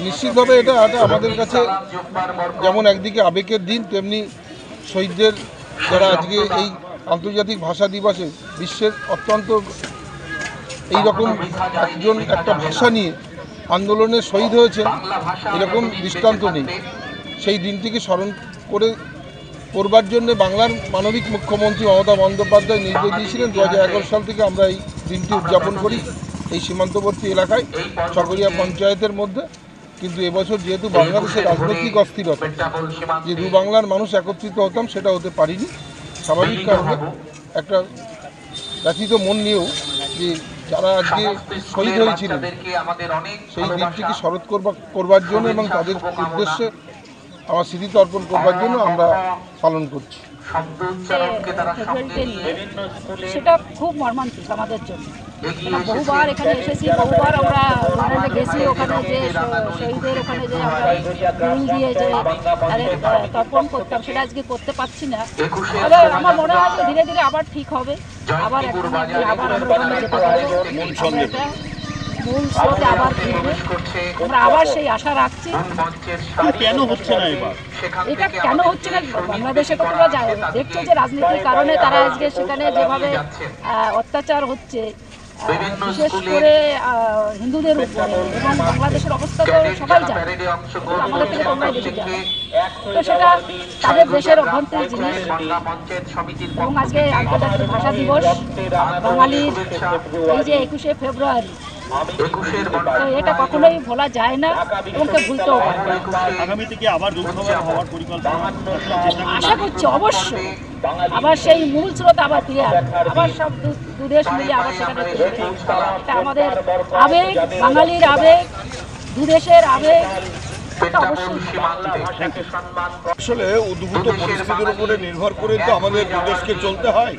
নিশ্চিতভাবে এটা এটা আমাদের কাছে যেমন একদিকে আবেগের দিন, তেমনি শহীদদের যারা আজকে এই আন্তর্জাতিক ভাষা দিবসে বিশ্বের অত্যন্ত এইরকম একজন একটা ভাষা নিয়ে আন্দোলনে শহীদ হয়েছেন, এরকম দৃষ্টান্ত নেই। সেই দিনটিকে স্মরণ করে করবার জন্য বাংলার মানবিক মুখ্যমন্ত্রী মমতা বন্দ্যোপাধ্যায় নির্দেশ দিয়েছিলেন, দু হাজার এগারো সাল থেকে আমরা এই দিনটি উদযাপন করি এই সীমান্তবর্তী এলাকায়, চকরিয়া পঞ্চায়েতের মধ্যে। কিন্তু এবছর যেহেতু বাংলাদেশের রাজনৈতিক অস্থিরতা, যে দু বাংলার মানুষ একত্রিত হতাম, সেটা হতে পারিনি। স্বাভাবিক কারণে একটা ব্যথিত মন নিয়েও যে যারা আজকে শহীদ হয়েছিলেন, সেই দিনটিকে শরৎ করবার করবার জন্য এবং তাদের উদ্দেশ্যে আমার স্মৃতি অর্পণ করবার জন্য আমরা পালন করছি। সেটা খুব মর্মান্তিক আমাদের জন্য। বহুবার এখানে এসেছি বহুবার আমরা লন্ডনে গেছি ওখানে যে শহীদের ওখানে যে আমরা ফুল দিয়ে যে তর্পণ করতাম সেটা আজকে করতে পারছি না। তবে আমার মনে হয় ধীরে ধীরে আবার ঠিক হবে। আবার একদিন আবার আমরা ওখানে যেতে পারব। মূল স্রোতে আবার ফিরবে আমরা আবার সেই আশা রাখছি। কেন হচ্ছে না এবার? এটা কেন হচ্ছে না? বাংলাদেশে জানো দেখছ যে রাজনীতির কারণে তারা আজকে সেখানে যেভাবে আহ, অত্যাচার হচ্ছে বিশেষ করে হিন্দুদের উপরে এবং বাংলাদেশের অবস্থা তো সবাই জানে। আমাদের থেকে তোমরাই বেশি জানো তো সেটা তাদের দেশের অভ্যন্তরীণ জিনিস। এবং আজকে আন্তর্জাতিক ভাষা দিবস বাঙালির এই যে একুশে ফেব্রুয়ারি এটা কখনোই ভোলা যায় না এবং ভুলতেও আবার হওয়ার পরিকল্পনা আশা করছি অবশ্যই। আবার সেই মূল স্রোত আবার ফিরে আবার সব দুদেশ মিলে আবার সেখানে এটা আমাদের আবেগ বাঙালির আবেগ দুদেশের আবেগ এটা আসলে উদ্ভূত পরিস্থিতির উপরে নির্ভর করে তো আমাদের দেশকে চলতে হয়।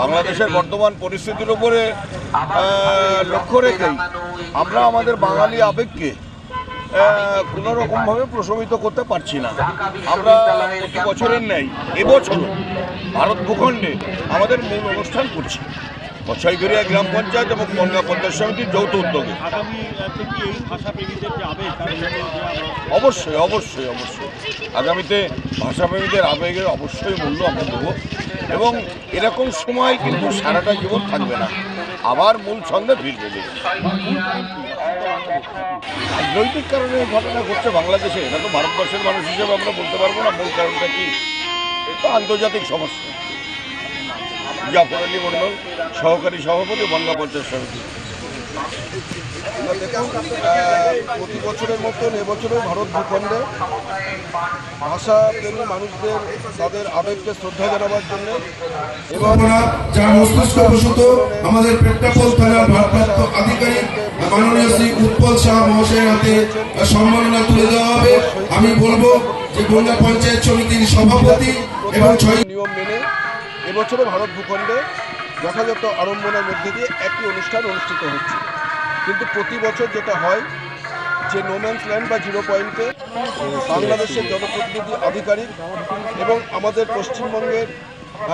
বাংলাদেশের বর্তমান পরিস্থিতির উপরে লক্ষ্য রেখেই আমরা আমাদের বাঙালি আবেগকে কোনো রকমভাবে প্রশমিত করতে পারছি না। আমরা প্রতি বছরের নেই এবছর ভারত ভূখণ্ডে আমাদের মূল অনুষ্ঠান করছি। ছয়গড়িয়া গ্রাম পঞ্চায়েত এবং বনগা পঞ্চায়েত সমিতির যৌথ উদ্যোগে। অবশ্যই অবশ্যই অবশ্যই। আগামীতে ভাষাপ্রেমীদের আবেগের অবশ্যই মূল্য আমরা দেবো। এবং এরকম সময় কিন্তু সারাটা জীবন থাকবে না। আবার মূল ছন্দে ফিরবে। রাজনৈতিক কারণে ঘটনা ঘটছে বাংলাদেশে। এটা তো ভারতবর্ষের মানুষ হিসেবে আমরা বলতে পারব না। মূল কারণটা কি? এটা আন্তর্জাতিক সমস্যা। জাফর আলী মন্ডল সহকারী সভাপতি বনগা পঞ্চায়েত সমিতি। দেখুন প্রতি বছরের মতন এবছরও ভারত ভূখণ্ডে ভাষা প্রেমী মানুষদের তাদের আবেগকে শ্রদ্ধা জানাবার জন্য যার মস্তিষ্ক প্রসূত আমাদের পেট্টাপোল থানার ভারপ্রাপ্ত আধিকারিক মাননীয় শ্রী উৎপল শাহ মহাশয়ের হাতে সম্মাননা তুলে দেওয়া হবে। আমি বলব যে বনগা পঞ্চায়েত সমিতির সভাপতি এবং ছয় নিয়ম মেনে এবছরও ভারত ভূখণ্ডে যথাযথ আড়ম্বনার মধ্যে দিয়ে একই অনুষ্ঠান অনুষ্ঠিত হচ্ছে। কিন্তু প্রতি বছর যেটা হয়, যে নোম্যান্স ল্যান্ড বা জিরো পয়েন্টে বাংলাদেশের জনপ্রতিনিধি আধিকারিক এবং আমাদের পশ্চিমবঙ্গের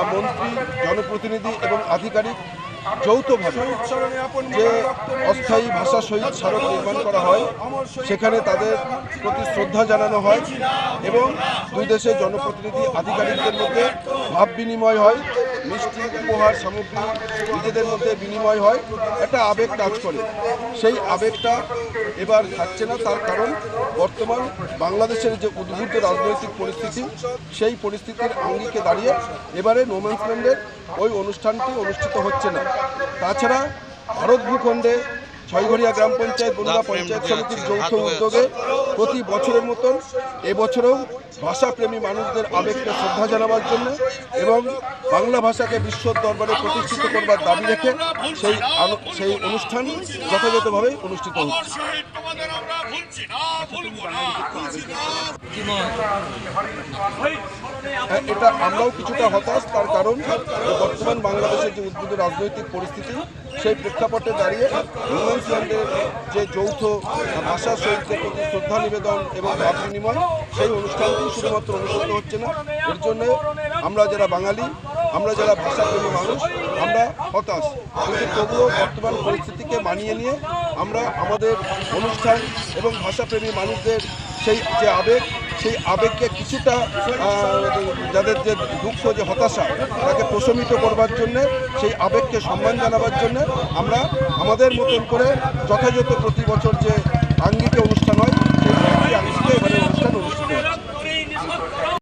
মন্ত্রী, জনপ্রতিনিধি এবং আধিকারিক যৌথভাবে যে অস্থায়ী ভাষা শহীদ স্মারক নির্মাণ করা হয় সেখানে তাদের প্রতি শ্রদ্ধা জানানো হয় এবং দুই দেশের জনপ্রতিনিধি আধিকারিকদের মধ্যে ভাব বিনিময় হয়। মিষ্টি উপহার সামগ্রী নিজেদের মধ্যে বিনিময় হয় একটা আবেগ কাজ করে। সেই আবেগটা এবার থাকছে না তার কারণ বর্তমান বাংলাদেশের যে উদ্ভূত রাজনৈতিক পরিস্থিতি সেই পরিস্থিতির আঙ্গিকে দাঁড়িয়ে এবারে নোম্যান্সল্যান্ডের ওই অনুষ্ঠানটি অনুষ্ঠিত হচ্ছে না। তাছাড়া ভারত ভূখণ্ডে ছয়ঘরিয়া গ্রাম পঞ্চায়েত বনগা পঞ্চায়েত সমিতির যৌথ উদ্যোগে প্রতি বছরের মতন এবছরেও ভাষাপ্রেমী মানুষদের আবেগকে শ্রদ্ধা জানাবার জন্য এবং বাংলা ভাষাকে বিশ্ব দরবারে প্রতিষ্ঠিত করবার দাবি রেখে সেই সেই অনুষ্ঠান যথাযথভাবে অনুষ্ঠিত হচ্ছে। হ্যাঁ, এটা আমরাও কিছুটা হতাশ, তার কারণ বর্তমান বাংলাদেশের যে উদ্ভূত রাজনৈতিক পরিস্থিতি, সেই প্রেক্ষাপটে দাঁড়িয়ে নিউজিল্যান্ডের যে যৌথ ভাষা শহীদদের প্রতি শ্রদ্ধা নিবেদন এবং ভাব বিনিময়, সেই অনুষ্ঠানটি শুধুমাত্র অনুষ্ঠিত হচ্ছে না। এর জন্য আমরা যারা বাঙালি, আমরা যারা ভাষাপ্রেমী মানুষ, আমরা হতাশ। কিন্তু তবুও বর্তমান পরিস্থিতিকে মানিয়ে নিয়ে আমরা আমাদের অনুষ্ঠান এবং ভাষাপ্রেমী মানুষদের সেই যে আবেগ, সেই আবেগকে কিছুটা যাদের যে দুঃখ, যে হতাশা, তাকে প্রশমিত করবার জন্যে, সেই আবেগকে সম্মান জানাবার জন্য আমরা আমাদের মতন করে যথাযথ প্রতি বছর যে আঙ্গিকে অনুষ্ঠান হয়